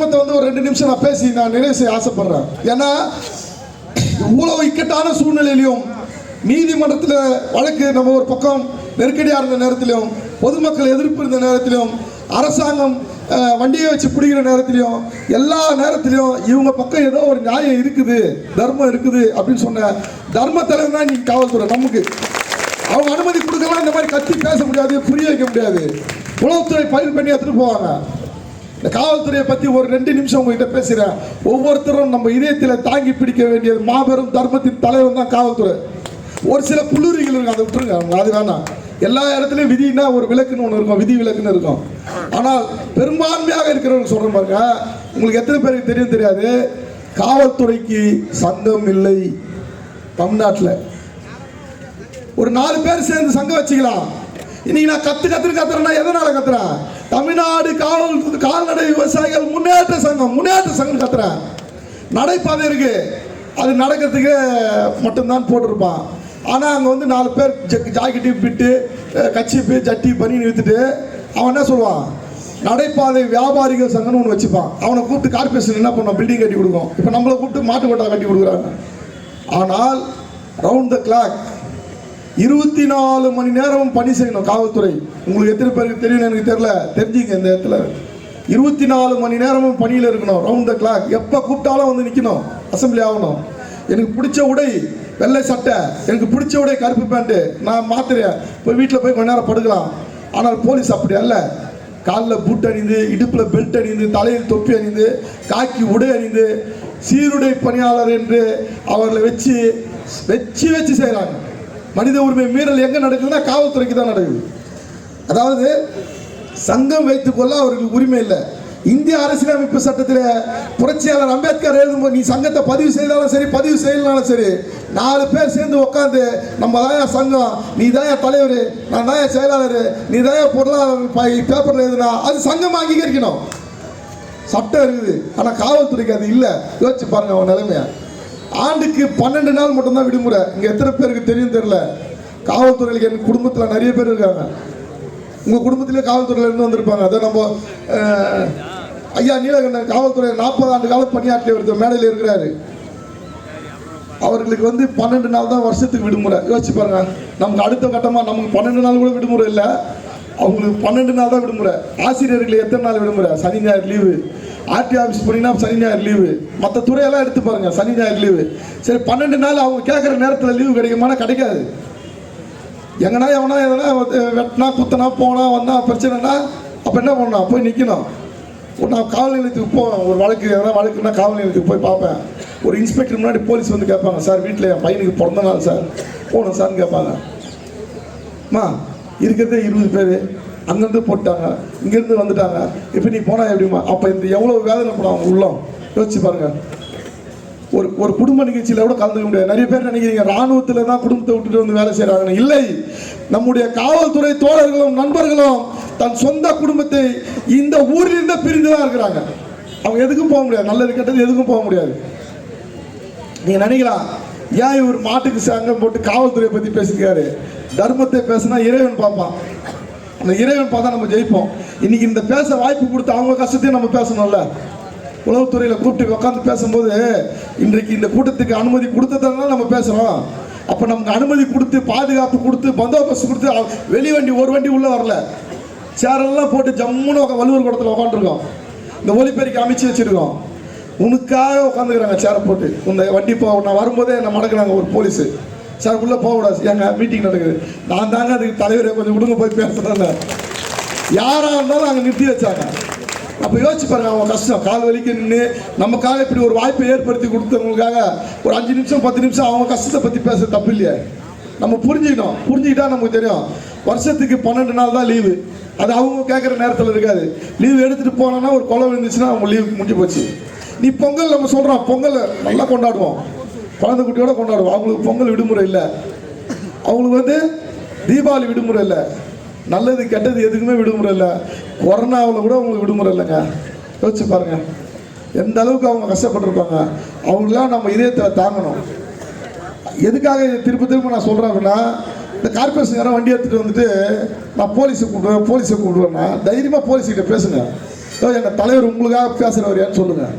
தர்மத்தை வந்து ஒரு ரெண்டு நிமிஷம் நான் பேசி நான் நிறைவு செய்ய ஆசைப்படுறேன். ஏன்னா இவ்வளவு இக்கட்டான சூழ்நிலையிலையும் நீதிமன்றத்தில் வழக்கு நம்ம ஒரு பக்கம் நெருக்கடியாக இருந்த நேரத்திலும் பொதுமக்கள் எதிர்ப்பு இருந்த நேரத்திலும் அரசாங்கம் வண்டியை வச்சு பிடிக்கிற நேரத்திலையும் எல்லா நேரத்திலையும் இவங்க பக்கம் ஏதோ ஒரு நியாயம் இருக்குது தர்மம் இருக்குது அப்படின்னு சொன்ன தர்ம தலைவர் தான் இன்னைக்கு காவல்துறை நமக்கு. அவங்க அனுமதி கொடுக்கலாம் இந்த மாதிரி கத்தி பேச முடியாது புரிய வைக்க முடியாது. உளவுத்துறை பயிர் பண்ணி எடுத்துட்டு போவாங்க. இந்த காவல்துறையை பற்றி ஒரு ரெண்டு நிமிஷம் உங்ககிட்ட பேசுகிறேன் ஒவ்வொருத்தரும் நம்ம இதயத்தில் தாங்கி பிடிக்க வேண்டியது மாபெரும் தர்மத்தின் தலைவன் தான் காவல்துறை. ஒரு சில புல்லுரிகள் இருக்கும் அதை விட்டுருங்க அவங்க அது வேணாம். எல்லா இடத்துலையும் விதினா ஒரு விளக்குன்னு ஒன்று இருக்கும் விதி விளக்குன்னு இருக்கும். ஆனால் பெரும்பான்மையாக இருக்கிறவங்க சொல்கிற பாருங்க உங்களுக்கு எத்தனை பேருக்கு தெரியும் தெரியாது. காவல்துறைக்கு சங்கம் இல்லை தமிழ்நாட்டில். ஒரு நாலு பேர் சேர்ந்து சங்கம் வச்சுக்கலாம். இன்னைக்கு நான் கத்து கத்துன்னு கத்துறேன்னா எதனால கால்நடை விவசாயிகள் முன்னேற்ற சங்கம் முன்னேற்ற சங்கம் கத்துறேன் நடைபாதை இருக்கு. அது நடக்கிறதுக்கு மட்டும்தான் போட்டிருப்பான். ஆனால் அங்கே வந்து நாலு பேர் ஜ- ஜாக்கெட்டி பிட்டு கச்சிப்பு ஜட்டி பண்ணி நிறுத்திட்டு அவன் என்ன சொல்லுவான்? நடைபாதை வியாபாரிகள் சங்கம்னு ஒன்று வச்சுப்பான். அவனை கூப்பிட்டு கார்பரேஷன் என்ன பண்ணுவான் பில்டிங் கட்டி கொடுக்கும். இப்போ நம்மளை கூப்பிட்டு மாட்டு கொட்டா கட்டி கொடுக்குறாங்க. ஆனால் ரவுண்ட் த கிளாக் இருபத்தி நாலு மணி நேரமும் பணி செய்யணும் காவல்துறை. உங்களுக்கு எத்தனை பேருக்கு தெரியும் எனக்கு தெரியல. தெரிஞ்சுங்க இந்த இடத்துல. இருபத்தி நாலு மணி நேரமும் பணியில் இருக்கணும். ரவுண்ட் த கிளாக் எப்போ கூப்பிட்டாலும் வந்து நிற்கணும் அசம்பிளி ஆகணும். எனக்கு பிடிச்ச உடை வெள்ளை சட்டை எனக்கு பிடிச்ச உடை கருப்பு பேண்ட்டு நான் மாத்துறேன் போய் வீட்டில் போய் கொஞ்ச நேரம் படுக்கலாம். ஆனால் போலீஸ் அப்படி அல்ல. காலில் பூட் அணிந்து இடுப்பில் பெல்ட் அணிந்து தலையில் தொப்பி அணிந்து காக்கி உடை அணிந்து சீருடை பணியாளர் என்று அவர்களை வச்சு வச்சு வச்சு செய்கிறாங்க மனித உரிமை மீறல் எங்கே நடக்குதுன்னா காவல்துறைக்கு தான் நடக்குது. அதாவது சங்கம் வைத்துக்கொள்ள அவர்களுக்கு உரிமை இல்லை. இந்திய அரசியலமைப்பு சட்டத்தில் புரட்சியாளர் அம்பேத்கர் எழுதும்போது நீ சங்கத்தை பதிவு செய்தாலும் சரி பதிவு செய்யலனாலும் சரி நாலு பேர் சேர்ந்து உட்காந்து நம்ம தான் சங்கம் நீ தான் தலைவர் நான் தான் செயலாளர் நீ தான் பொருளாளர் பேப்பரில் எழுதுனா அது சங்கம் அங்கீகரிக்கணும். சட்டம் இருக்குது ஆனால் காவல்துறைக்கு அது இல்லை. யோசிச்சு பாருங்க அவன் நிலைமைய. ஆண்டுக்கு பன்னெண்டு நாள் மட்டும்தான் விடுமுறை. இங்கே எத்தனை பேருக்கு தெரியும் தெரியல. காவல்துறையில் என் குடும்பத்தில் நிறைய பேர் இருக்காங்க. உங்கள் குடும்பத்திலே காவல்துறையிலேருந்து வந்திருப்பாங்க. அதை நம்ம ஐயா நீலகண்டன் காவல்துறை நாற்பது ஆண்டு காலம் பணியாற்றிய ஒருத்தர் மேடையில் இருக்கிறாரு. அவர்களுக்கு வந்து பன்னெண்டு நாள் தான் வருஷத்துக்கு விடுமுறை. யோசிச்சு பாருங்க. நமக்கு அடுத்த கட்டமாக நமக்கு பன்னெண்டு நாள் கூட விடுமுறை இல்லை. அவங்களுக்கு பன்னெண்டு நாள் தான் விடுமுறை. ஆசிரியர்களுக்கு எத்தனை நாள் விடுமுறை? சனி ஞாயிறு லீவு. ஆர்டி ஆஃபீஸ் போனீங்கன்னா சனி ஞாயிறு லீவு. மற்ற துறையெல்லாம் எடுத்து பாருங்க. சனி ஞாயிறு லீவு. சரி பன்னெண்டு நாள் அவங்க கேட்குற நேரத்தில் லீவு கிடைக்குமானா கிடைக்காது. எங்கன்னா எவனா எதனா வெட்டினா குத்தனா போனா வந்தா பிரச்சனைனா அப்போ என்ன பண்ணணும்? போய் நிற்கணும் நான் காவல் நிலையத்துக்கு போவேன் ஒரு வழக்கு எதனா வழக்குன்னா காவல் நிலையத்துக்கு போய் பார்ப்பேன். ஒரு இன்ஸ்பெக்டர் முன்னாடி போலீஸ் வந்து கேட்பாங்க சார் வீட்டில் என் பையனுக்கு பிறந்த நாள் சார். போகணும் சார்னு கேட்பாங்க. அம்மா இருக்கிறதே இருபது பேர். அங்கேருந்து போட்டாங்க. இங்கேருந்து வந்துட்டாங்க. இப்போ நீ போனால் எப்படிம்மா? அப்போ இந்த எவ்வளோ வேதனைப்படும் அவங்க உள்ளம். யோசிச்சு பாருங்கள் ஒரு ஒரு குடும்ப நிகழ்ச்சியில் கூட கலந்துக்க முடியாது. நிறைய பேர் நினைக்கிறீங்க ராணுவத்தில் தான் குடும்பத்தை விட்டுட்டு வந்து வேலை செய்கிறாங்க இல்லை. நம்முடைய காவல்துறை தோழர்களும் நண்பர்களும் தன் சொந்த குடும்பத்தை இந்த ஊரிலிருந்து பிரிந்து தான் இருக்கிறாங்க. அவங்க எதுக்கும் போக முடியாது. நல்லது கெட்டது எதுக்கும் போக முடியாது. நீங்க நினைக்கலாம் ஏன் இவர் மாட்டுக்கு சங்கம் போட்டு காவல்துறையை பத்தி பேசியிருக்காரு? தர்மத்தை பேசினா இறைவன் பார்ப்பான். அந்த இறைவன் பார்த்தா நம்ம ஜெயிப்போம். இன்னைக்கு இந்த பேச வாய்ப்பு கொடுத்து அவங்க கஷ்டத்தையும் நம்ம பேசணும்ல. உளவுத்துறையில் கூப்பிட்டு உட்காந்து பேசும்போது இன்றைக்கு இந்த கூட்டத்துக்கு அனுமதி கொடுத்ததுனால நம்ம பேசுகிறோம் அப்போ நமக்கு அனுமதி கொடுத்து பாதுகாப்பு கொடுத்து பந்தோபஸ்து கொடுத்து வெளி வண்டி ஒரு வண்டி உள்ளே வரல. சேரெல்லாம் போட்டு ஜம்முன்னு உக்கா வள்ளுவர் கூடத்தில் உட்காந்துருக்கோம் இந்த ஒலிபெருக்கி அமைச்சு வச்சிருக்கோம். உனக்காக உட்காந்துக்கிறாங்க சேரை போட்டு. இந்த வண்டி போ நான் வரும்போதே என்ன மடக்குறாங்க ஒரு போலீஸு சார் உள்ளே போகக்கூடாது. எங்க மீட்டிங் நடக்குது. நான் தாங்க அதுக்கு தலைவரை கொஞ்சம் விடுங்க போய் பேசுகிறேன் யாராக இருந்தாலும் அங்கே நிறுத்தி வச்சாங்க. அப்போ யோசிச்சு பாருங்க அவங்க கஷ்டம். கால் வலிக்க நின்று நமக்காக இப்படி ஒரு வாய்ப்பை ஏற்படுத்தி கொடுத்தவங்களுக்காக ஒரு அஞ்சு நிமிஷம் பத்து நிமிஷம் அவங்க கஷ்டத்தை பற்றி பேச தப்பு இல்லையே. நம்ம புரிஞ்சுக்கணும் புரிஞ்சுக்கிட்டா நமக்கு தெரியும். வருஷத்துக்கு பன்னெண்டு நாள் தான் லீவு அது அவங்க கேட்குற நேரத்தில் இருக்காது. லீவ் எடுத்துகிட்டு போனோன்னா ஒரு குளம் இருந்துச்சுன்னா அவங்க லீவ் முடிஞ்சு போச்சு. நீ பொங்கல் நம்ம சொல்கிறோம் பொங்கல் நல்லா கொண்டாடுவோம். குழந்தை குட்டியோட கொண்டாடுவோம். அவங்களுக்கு பொங்கல் விடுமுறை இல்லை. அவங்களுக்கு வந்து தீபாவளி விடுமுறை இல்லை. நல்லது கெட்டது எதுக்குமே விடுமுறை இல்லை. கொரோனாவில் கூட அவங்களுக்கு விடுமுறை இல்லைங்க. யோசிச்சு பாருங்க. எந்த அளவுக்கு அவங்க கஷ்டப்பட்டிருப்பாங்க. அவங்களாம் நம்ம இதயத்தில் தாங்கணும். எதுக்காக இதை திரும்ப திரும்ப நான் சொல்கிறேன் அப்படின்னா இந்த கார்பரேஷன் யாரும் வண்டி எடுத்துகிட்டு வந்துட்டு நான் போலீஸை கூப்பிடுவேன் போலீஸை கூப்பிடுவேன்னா தைரியமாக போலீஸ்கிட்ட பேசுங்க. எங்கள் தலைவர் உங்களுக்காக பேசுகிறவர் ஏன்னு சொல்லுங்கள்